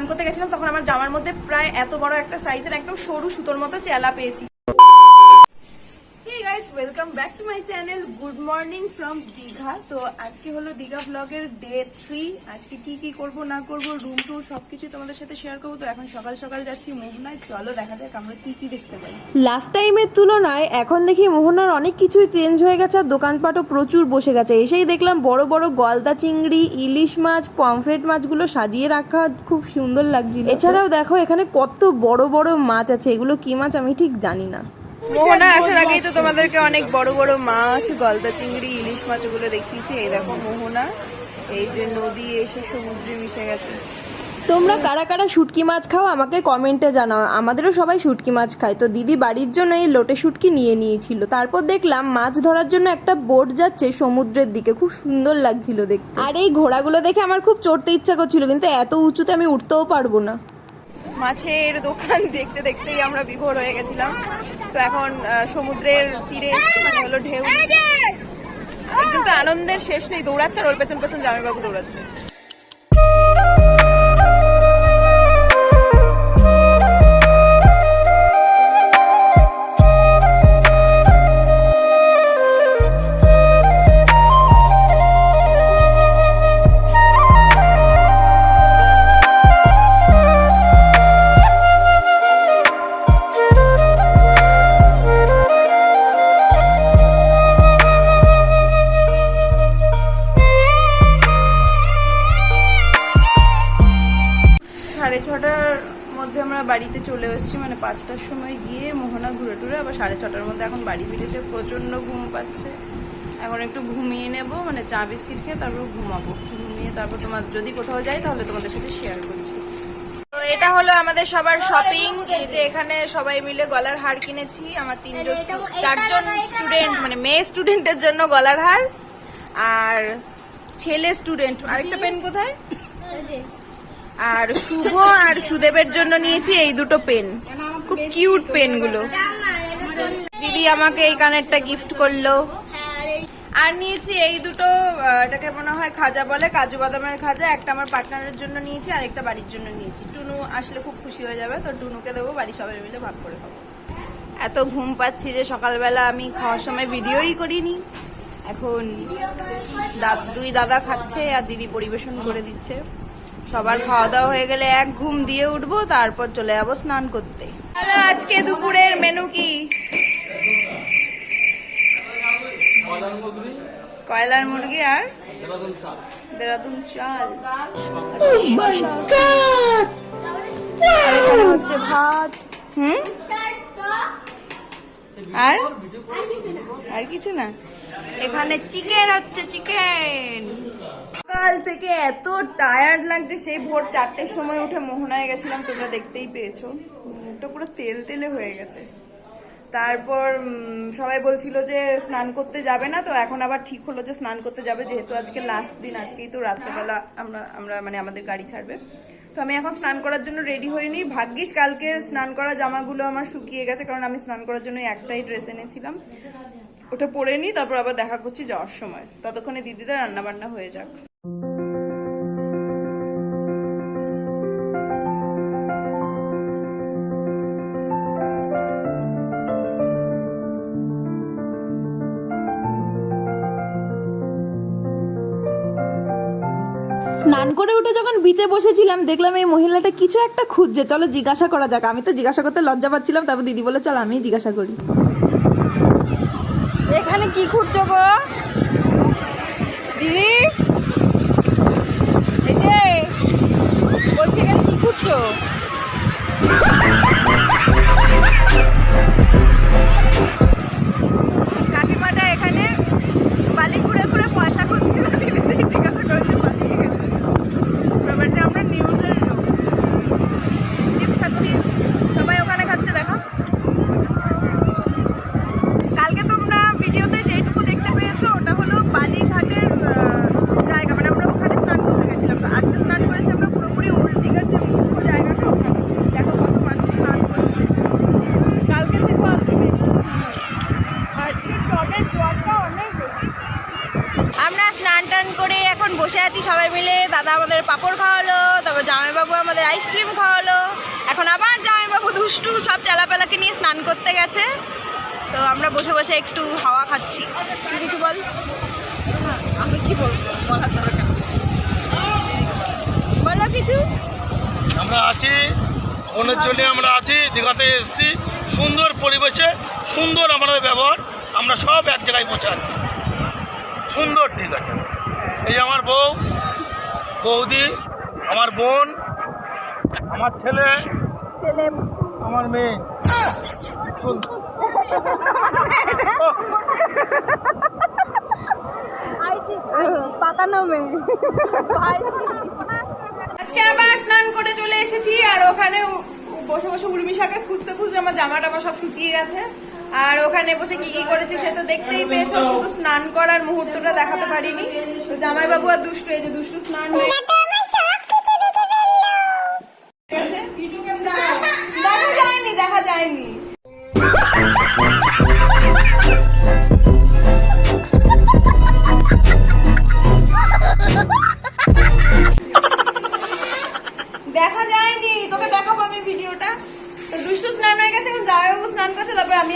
স্নান করতে গেছিলাম, তখন আমার জামার মধ্যে প্রায় এত বড় একটা সাইজের একদম সরু সুতোর মতো চেলা পেয়েছি। Hey guys, to my channel good morning from Digha তো আজকে হলো দীঘা ব্লগের ডে থ্রি আজকে কি কি করব না করব রুম টুর সবকিছু তোমাদের সাথে শেয়ার করব। তো এখন সকাল সকাল যাচ্ছি মোহনায়। চলো দেখা যাক আমরা কি কি দেখতে পাই। লাস্ট টাইমের তুলনায় এখন দেখি মোহনার অনেক কিছুই চেঞ্জ হয়ে গেছে আর দোকানপাটও প্রচুর বসে গেছে। এসেই দেখলাম বড় বড় গলদা চিংড়ি ইলিশ মাছ পমফ্রেট মাছগুলো সাজিয়ে রাখা খুব সুন্দর লাগছিল। এছাড়াও দেখো এখানে কত বড় বড় মাছ আছে। এগুলো কি মাছ আমি ঠিক জানি না। মোহনা আসার আগেই তো তোমাদেরকে অনেক বড় বড় মাছ গলদা চিংড়ি ইলিশ মাছ ওগুলো দেখিয়েছি। এই দেখো মোহনা এই যে নদী এসে সমুদ্রে মিশে গেছে। তোমরা কারা কারা শুটকি মাছ খাও আমাকে কমেন্টে জানাও। আমাদেরও সবাই শুটকি মাছ খায়। তো দিদি বাড়ির জন্য এই লোটে শুটকি নিয়ে নিয়েছিল। তারপর দেখলাম মাছ ধরার জন্য একটা বোট যাচ্ছে সমুদ্রের দিকে। খুব সুন্দর লাগছিল দেখতে। আর এই ঘোড়াগুলো দেখে আমার খুব চড়তে ইচ্ছা করছিল কিন্তু এত উঁচুতে আমি উঠতেও পারব না। মাছের দোকান দেখতে দেখতেই আমরা বিভোর হয়ে গেছিলাম। তো এখন সমুদ্রের তীরে হলো ঢেউ। একজন তো আনন্দের শেষ নেই, দৌড়াচ্ছে আর ওর পেছন পেছন জামাইবাবু দৌড়াচ্ছে। আমরা বাড়িতে চলে এসেছি মানে পাঁচটার সময় গিয়ে মোহনা ঘুরে টুরে আবার সাড়ে ছটার মধ্যে এখন বাড়ি ফিরেছে প্রচণ্ড ঘুম পাচ্ছে। এখন একটু ঘুমিয়ে নেব মানে চা বিস্কিট খেয়ে তারপর ঘুমাবো। ঘুমিয়ে তারপর তোমার যদি কোথাও যাই তাহলে তোমাদের সাথে শেয়ার করছি। তো এটা হলো আমাদের সবার শপিং এই যে এখানে সবাই মিলে গলার হার কিনেছি আমার তিনজন চারজন স্টুডেন্ট মানে মেয়ে স্টুডেন্টের জন্য গলার হার আর ছেলে স্টুডেন্ট আরেকটা পেন কোথায়? আর শুভ আর সুদেবের জন্য নিয়েছি এই দুটো পেন। খুব কিউট পেনগুলো দিদি আমাকে এই কানেরটা গিফট করল। আর নিয়েছি এই দুটো এটাকে মনে হয় খাজা বলে, কাজু বাদামের খাজা। একটা আমার পার্টনারের জন্য নিয়েছি আর একটা বাড়ির জন্য নিয়েছি। টুনু আসলে খুব খুশি হয়ে যাবে, তো টুনুকে দেবো বাড়ি সবাই মিলে ভাগ করে খাব। এত ঘুম পাচ্ছি যে সকালবেলা আমি খাওয়ার সময় ভিডিওই করিনি। এখন দুই দাদা খাচ্ছে আর দিদি পরিবেশন করে দিচ্ছে। সবার খাওয়া দাওয়া হয়ে গেলে এক ঘুম দিয়ে উঠবো তারপর চলে যাব স্নান করতে। আজকে দুপুরের মেনু কি? কয়লার মুরগি? আর দেরাদুন চাল। আর হচ্ছে ভাত। হুম? আর? আর কিছু না? এখানে চিকেন হচ্ছে চিকেন সকাল থেকে এত টায়ার্ড লাগছে, সেই ভোর চারটের সময় উঠে মোহনায় গেছিলাম, তোমরা দেখতেই পেয়েছ। মুখটা পুরো তেল তেলে হয়ে গেছে। তারপর সবাই বলছিল যে স্নান করতে যাবে না, তো এখন আবার ঠিক হলো যে স্নান করতে যাবে, যেহেতু আজকে লাস্ট দিন, আজকেই তো রাত্রেবেলা আমরা আমরা মানে আমাদের গাড়ি ছাড়বে। তো আমি এখন স্নান করার জন্য রেডি হইনি। ভাগ্যিস কালকে স্নান করা জামাগুলো আমার শুকিয়ে গেছে, কারণ আমি স্নান করার জন্য একটাই ড্রেস এনেছিলাম। ওটা পরে নিই তারপর আবার দেখা করছি যাওয়ার সময়। ততক্ষণে দিদিদের রান্না বান্না হয়ে যাক। স্নান করে উঠে যখন বিচে বসেছিলাম, দেখলাম এই মহিলাটা কিছু একটা খুঁজছে। চলো জিজ্ঞাসা করা যাক। আমি তো জিজ্ঞাসা করতে লজ্জা পাচ্ছিলাম, তারপর দিদি বলে চল আমি জিজ্ঞাসা করি। এখানে কি খুঁজছো গো? দিদি? এই যে, বলছি এখানে কি খুঁজছো? কাকিমাটা এখানে বালি ঘুরে ঘুরে পয়সা খুঁজছিল, দিদি জিজ্ঞাসা করেছে পালিয়ে গেছে ব্যাপারটা আমরা নিউজের চিপস খাচ্ছি সবাই ওখানে খাচ্ছে দেখো কালকে তোমরা ভিডিওতে যেটুকু দেখতে পেয়েছ ওটা হলো বালিঘাটের আহ, জায়গা মানে আমরা ওখানে স্নান করতে গেছিলাম তো আজকে স্নান করেছি আমরা পুরোপুরি ওল্ড দিঘার যে মুখ্য জায়গাটা ওখানে দেখো কত মানুষ বসে আছি সবাই মিলে। দাদা আমাদের পাঁপড় খাওয়ালো, তারপর জামাইবাবু আমাদের আইসক্রিম খাওয়ালো। এখন আবার জামাইবাবু দুষ্টু সব চালাপালাকে নিয়ে স্নান করতে গেছে। তো আমরা বসে বসে একটু হাওয়া খাচ্ছি। তুই কিছু বল? আমি কি বলব? বলো কিছু। আমরা আছি, মনের জন্য আমরা আছি, দীঘাতে এসেছি। সুন্দর পরিবেশে, সুন্দর আমাদের ব্যবহার। আমরা সব এক জায়গায় বসে আছি। সুন্দর ঠিক আছে। এই আমার বউ বৌদি আমার বোন আমার ছেলে ছেলে। আমার মেয়ে। সুন্দর। পাতানো মেয়ে। আজকে আবার স্নান করে চলে এসেছি আর ওখানে বসে বসে উর্মিশাকে খুঁজতে খুঁজতে আমার জামা টামা সব শুকিয়ে গেছে। আর ওখানে বসে কি কি করেছে সে তো দেখতেই পেয়েছ শুধু স্নান করার মুহূর্তটা দেখাতে পারিনি। তো জামাইবাবু আর দুষ্টু এই যে দুষ্টু স্নান হয়ে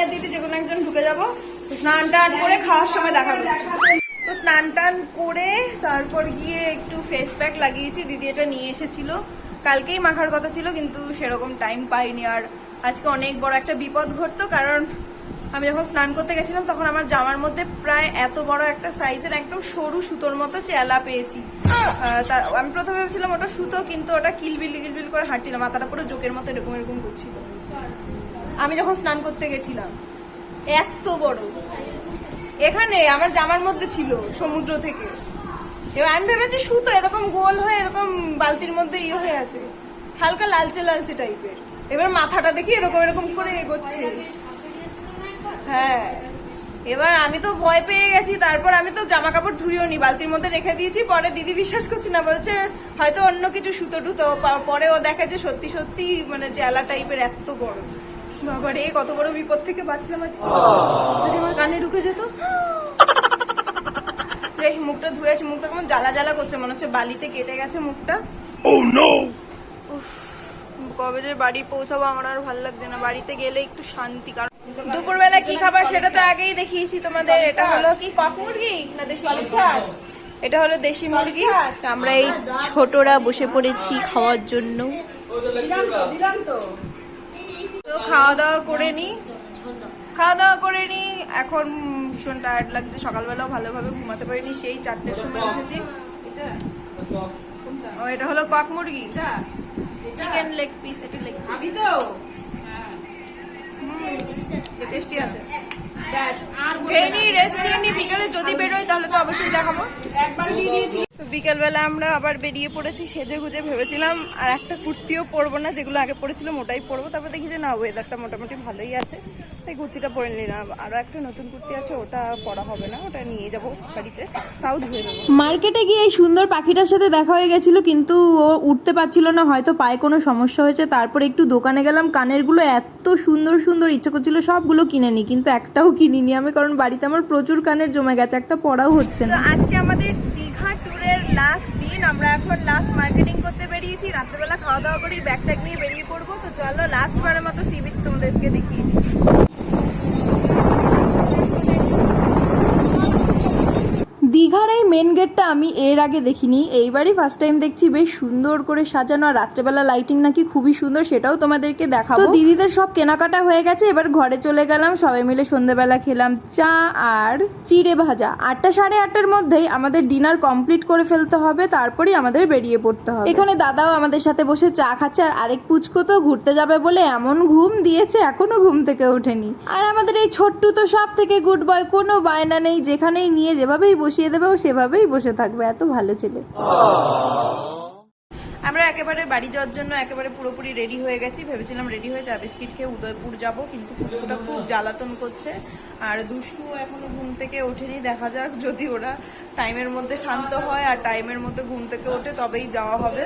আর দিদি যে কোনো একজন ঢুকে যাব। স্নান টান করে খাওয়ার সময় দেখা করছি। তো স্নান টান করে তারপর গিয়ে একটু ফেস প্যাক লাগিয়েছি। দিদি এটা নিয়ে এসেছিল। কালকেই মাখার কথা ছিল, কিন্তু সেরকম টাইম পাইনি। আর আজকে অনেক বড় একটা বিপদ ঘটতো, কারণ আমি যখন স্নান করতে গেছিলাম, তখন আমার জামার মধ্যে প্রায় এত বড় একটা সাইজের একদম সরু সুতোর মতো চেলা পেয়েছি। তার, আমি প্রথমে ভেবেছিলাম ওটা সুতো, কিন্তু ওটা কিলবিল কিলবিল করে হাঁটছিল, মাথাটা পুরো জোকের মতো এরকম এরকম করছিল। আমি যখন স্নান করতে গেছিলাম, এত বড়। এখানে আমার জামার মধ্যে ছিল সমুদ্র থেকে। এবার আমি ভেবেছি সুতো এরকম গোল হয়ে, এরকম বালতির মধ্যে ইয়ে হয়ে আছে। হালকা লালচে লালচে টাইপের এবার মাথাটা দেখি এরকম এরকম করে এগোচ্ছে। হ্যাঁ। এবার আমি তো ভয় পেয়ে গেছি তারপর আমি তো জামা কাপড় ধুইও নি বালতির মধ্যে রেখে দিয়েছি পরে দিদি বিশ্বাস করছি না বলছে হয়তো অন্য কিছু সুতো টুতো পরে ও দেখে যে সত্যি সত্যি মানে জেলা টাইপের এত বড় বাবা রে কত বড় বিপদ থেকে বাঁচলাম আজকে। যদি আমার কানে ঢুকে যেত। দেখ মুখটা ধুয়ে আসি মুখটা কেমন জ্বালা জ্বালা করছে মনে হচ্ছে বালিতে কেটে গেছে মুখটা। উফ, কবে যে বাড়ি পৌঁছাবো আমার আর ভালো লাগছে না। বাড়িতে গেলে একটু শান্তি কারণ দুপুরবেলা কি খাবার সেটা তো আগেই দেখিয়েছি তোমাদের। এটা হলো কি কক মুরগি না দেশি? এটা হলো দেশি মুরগি। আমরা এই ছোটরা বসে পড়েছি খাওয়ার জন্য। তো খাওয়া দাওয়া করে নি। খাওয়া দাওয়া করে নি। এখন ভীষণ টায়ার্ড লাগছে। সকালবেলাও ভালোভাবে ঘুমাতে পারিনি। সেই চারটের সময় উঠেছি। ও, এটা হলো কক মুরগি। চিকেন লেগ পিস এটা লেগ আমি তো টেস্টি আছে ব্যাস রেস্ট নিয়ে বিকেলে যদি বেরোই তাহলে তো অবশ্যই দেখাবো একবার দিয়ে দিয়েছি তো বিকেলবেলা আমরা আবার বেরিয়ে পড়েছি সেজে গুজে ভেবেছিলাম আর একটা কুর্তিও পরবো না যেগুলো আগে পরেছিলাম ওটাই পরবো। তারপর দেখি যে না ওয়েদারটা মোটামুটি ভালোই আছে। তাই কুর্তিটা পরে নিলাম। আরও একটা নতুন কুর্তি আছে ওটা পরা হবে না ওটা নিয়ে যাব বাড়িতে তাও ধুয়ে দেবো মার্কেটে গিয়ে এই সুন্দর পাখিটার সাথে দেখা হয়ে গেছিল কিন্তু ও উঠতে পারছিল না হয়তো পায়ে কোনো সমস্যা হয়েছে। তারপর একটু দোকানে গেলাম কানেরগুলো এত সুন্দর সুন্দর ইচ্ছে করছিল সবগুলো কিনে নি কিন্তু একটাও কিনিনি আমি কারণ বাড়িতে আমার প্রচুর কানের জমে গেছে একটা পড়াও হচ্ছে না। আজকে আমাদের লাস্ট দিন আমরা এখন লাস্ট মার্কেটিং করতে বেরিয়েছি রাত্রেবেলা খাওয়া দাওয়া করে ব্যাগ ট্যাগ নিয়ে বেরিয়ে পড়ব তো চলো লাস্ট বারের মতো সি বিচ তোমাদেরকে দেখিয়ে দিই। দীঘার এই মেন গেটটা আমি এর আগে দেখিনি। এইবারই ফার্স্ট টাইম দেখছি বেশ সুন্দর করে সাজানো। আর রাত্রেবেলা লাইটিং নাকি খুবই সুন্দর সেটাও তোমাদেরকে দেখাবো। তো দিদিদের সব কেনাকাটা হয়ে গেছে এবার ঘরে চলে গেলাম সবাই মিলে সন্ধ্যেবেলা খেলাম চা আর চিড়ে ভাজা। আটটা সাড়ে আটটার মধ্যেই আমাদের ডিনার কমপ্লিট করে ফেলতে হবে তারপরেই আমাদের বেরিয়ে পড়তে হবে। এখানে দাদাও আমাদের সাথে বসে চা খাচ্ছে আর আরেক পুচকো তো ঘুরতে যাবে বলে এমন ঘুম দিয়েছে এখনও ঘুম থেকে ওঠেনি। আর আমাদের এই ছোট্টু তো সব থেকে গুড বয় কোনো বায়না নেই যেখানেই নিয়ে যেভাবেই বসিয়ে দেবে ও সেভাবেই বসে থাকবে, এত ভালো ছেলে। আমরা একেবারে বাড়ি যাওয়ার জন্য একেবারে পুরোপুরি রেডি হয়ে গেছি। ভেবেছিলাম রেডি হয়ে চা বিস্কিট খেয়ে উদয়পুর যাব, কিন্তু পুজোটা খুব জ্বালাতন করছে। আর দুষ্টু এখনও ঘুম থেকে ওঠেনি, দেখা যাক যদি ওরা টাইমের মধ্যে শান্ত হয় আর টাইমের মধ্যে ঘুম থেকে ওঠে তবেই যাওয়া হবে।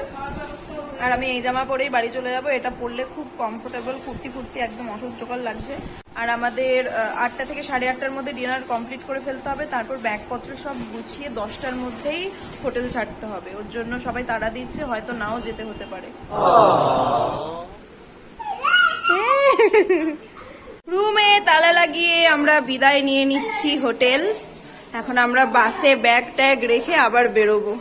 আর আমি এই জামা পরেই বাড়ি চলে যাব। এটা পরলে খুব কমফোর্টেবল কুর্তি ফুর্তি, একদম অসহ্যকর লাগছে। আর আমাদের আটটা থেকে সাড়ে আটটার মধ্যে ডিনার কমপ্লিট করে ফেলতে হবে। তারপর ব্যাগপত্র সব গুছিয়ে দশটার মধ্যেই হোটেল ছাড়তে হবে। ওর জন্য সবাই তাড়া দিচ্ছে, হয়তো নাও যেতে হতে পারে। রুমে তালা লাগিয়ে আমরা বিদায় নিয়ে নিচ্ছি হোটেল। এখন আমরা বাসে ব্যাগ ট্যাগ রেখে আবার বেরোবো।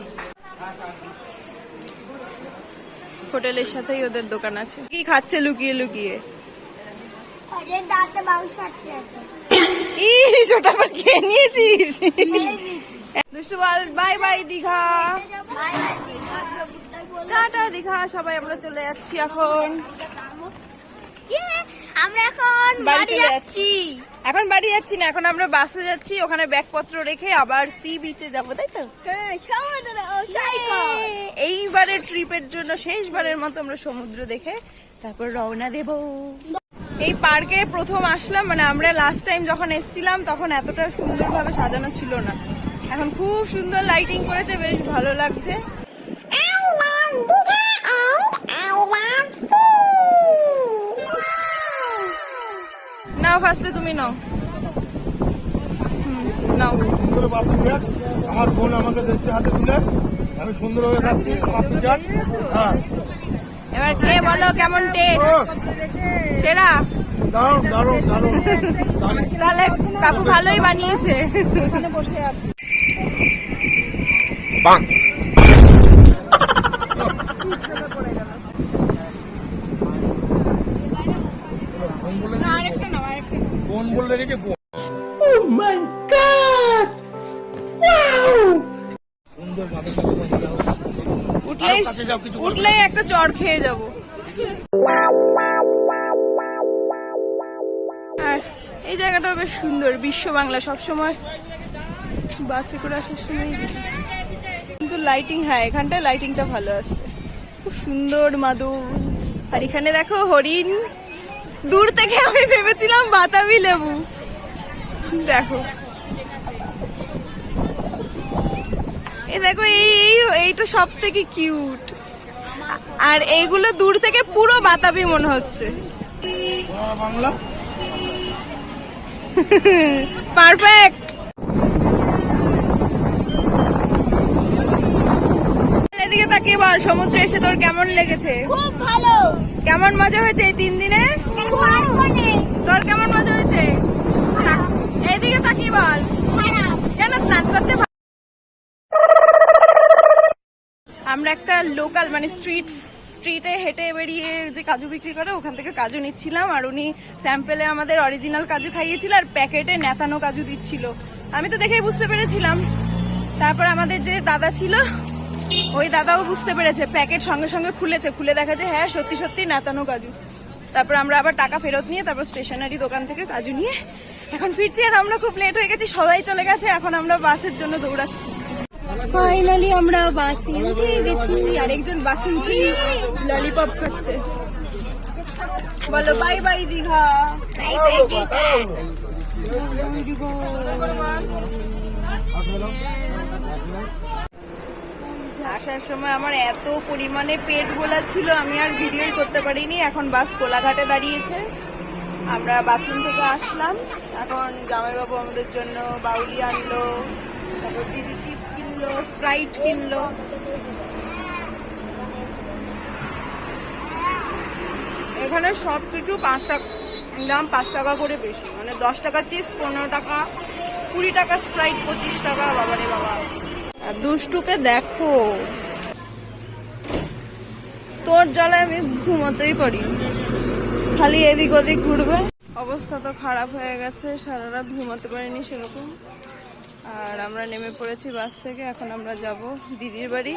হোটেলের সাথেই ওদের দোকান আছে। কি খাচ্ছে লুকিয়ে লুকিয়ে? ওদের দাঁতে মাংস ইস ওটা আবার খেয়ে নিয়েছিস? দুষ্টু বল bye bye Digha. Digha. Tata Digha সবাই আমরা চলে যাচ্ছি এখন। আমরা এখন বাড়ি যাচ্ছি। এখন বাড়ি যাচ্ছি না এখন আমরা বাসে যাচ্ছি ওখানে ব্যাগপত্র রেখে আবার সি বিচে যাব তাই তো? হ্যাঁ এইবারের ট্রিপের জন্য শেষবারের মতো আমরা সমুদ্র দেখে তারপর রওনা দেব। এই পার্কে প্রথম আসলাম মানে আমরা লাস্ট টাইম যখন এসেছিলাম তখন এতটা সুন্দরভাবে সাজানো ছিল না। এখন খুব সুন্দর লাইটিং করেছে বেশ ভালো লাগছে। নাও ফার্স্টে তুমি নাও। নাও। সুন্দর পাপড়ি চাট আমার বোন আমাকে দিচ্ছে হাতে তুলে। আমি সুন্দরভাবে খাচ্ছি পাপড়ি চাট হ্যাঁ। এবার খেয়ে বলো কেমন টেস্ট সেরা? দারুণ দারুণ দারুণ। তাহলে কাকু ভালোই বানিয়েছে। বোন বলে আরেকটা নাও আরেকটা বোন বলে রেখেছে বোন সুন্দর বাদল বাদল বাজে দাও উঠলেই আরও কাছে যাও, কিছু উঠলেই একটা চড় খেয়ে যাব। আর এই জায়গাটা বেশ সুন্দর বিশ্ব বাংলা। সবসময় বাসে করে আসার সময় কিন্তু লাইটিং হ্যাঁ এখানটায় লাইটিংটা ভালো আসছে। খুব সুন্দর মাদু আর এখানে দেখো হরিণ। দূর থেকে আমি ভেবেছিলাম বাতাবি লেবু। দেখো। এই দেখো এই এই- এইটা সব থেকে কিউট আর এইগুলো দূর থেকে পুরো বাতাবি মনে হচ্ছে। পারফেক্ট এদিকে তাকিয়ে বল সমুদ্রে এসে তোর কেমন লেগেছে? খুব ভালো। কেমন মজা হয়েছে এই তিন দিনে তোর কেমন মজা হয়েছে? এইদিকে বল। কেন স্নান করতে আমরা একটা লোকাল মানে স্ট্রিট স্ট্রিটে হেঁটে বেরিয়ে যে কাজু বিক্রি করে, ওখান থেকে কাজু নিচ্ছিলাম, আর উনি স্যাম্পেলে আমাদের অরিজিনাল কাজু খাইয়েছিল, আর প্যাকেটে নেতানো কাজু দিচ্ছিল। আমি তো দেখেই বুঝতে পেরেছিলাম। তারপর আমাদের যে দাদা ছিল, ওই দাদাও বুঝতে পেরেছে প্যাকেট সঙ্গে সঙ্গে খুলেছে। খুলে দেখা যায় হ্যাঁ সত্যি সত্যি নেতানো কাজু। তারপর আমরা আবার টাকা ফেরত নিয়ে তারপর স্টেশনারি দোকান থেকে কাজু নিয়ে এখন ফিরছি আর আমরা খুব লেট হয়ে গেছি, সবাই চলে গেছে, এখন আমরা বাসের জন্য দৌড়াচ্ছি। ফাইনালি আমরা বাসে উঠে গেছি, আরেকজন বাসে উঠে ললিপপ খাচ্ছে বলো বাই বাই দীঘা। আসার সময় আমার এত পরিমাণে পেট গোলা ছিল আমি আর ভিডিওই করতে পারিনি। এখন বাস কোলাঘাটে দাঁড়িয়েছে। আমরা বাথরুম থেকে আসলাম। এখন জামাইবাবু আমাদের জন্য বাউলি আনলো, তারপর দিদি চিপস কিনলো স্প্রাইট কিনলো। এখানে সব কিছু পাঁচ টাকা, দাম পাঁচ টাকা করে বেশি। মানে দশ টাকা চিপস পনেরো টাকা, কুড়ি টাকা স্প্রাইট পঁচিশ টাকা, বাবারে বাবা। আর দুষ্টুকে দেখো। তোর জ্বালায় আমি ঘুমোতেই পারি। খালি এদিক ওদিক ঘুরবে। অবস্থা তো খারাপ হয়ে গেছে সারা রাত ঘুমাতে পারিনি সেরকম। আর আমরা নেমে পড়েছি বাস থেকে, এখন আমরা যাব দিদির বাড়ি।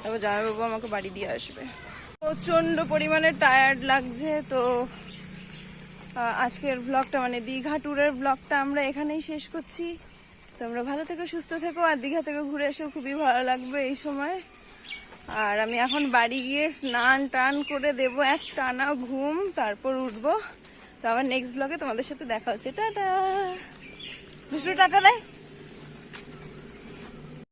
তারপর জামাইবাবু আমাকে বাড়ি দিয়ে আসবে। প্রচণ্ড পরিমাণে টায়ার্ড লাগছে, তো আজকের ব্লগটা মানে দীঘা ট্যুরের ব্লগটা আমরা এখানেই শেষ করছি। তোমরা ভালো থেকো, সুস্থ থেকো আর দীঘা থেকে ঘুরে এসো, খুবই ভালো লাগবে এই সময়। আর আমি এখন বাড়ি গিয়ে স্নান টান করে দেব এক টানা ঘুম, তারপর উঠব। তো আবার নেক্সট ব্লগে তোমাদের সাথে দেখা হচ্ছে। টাটা! দুশো টাকা দেয়।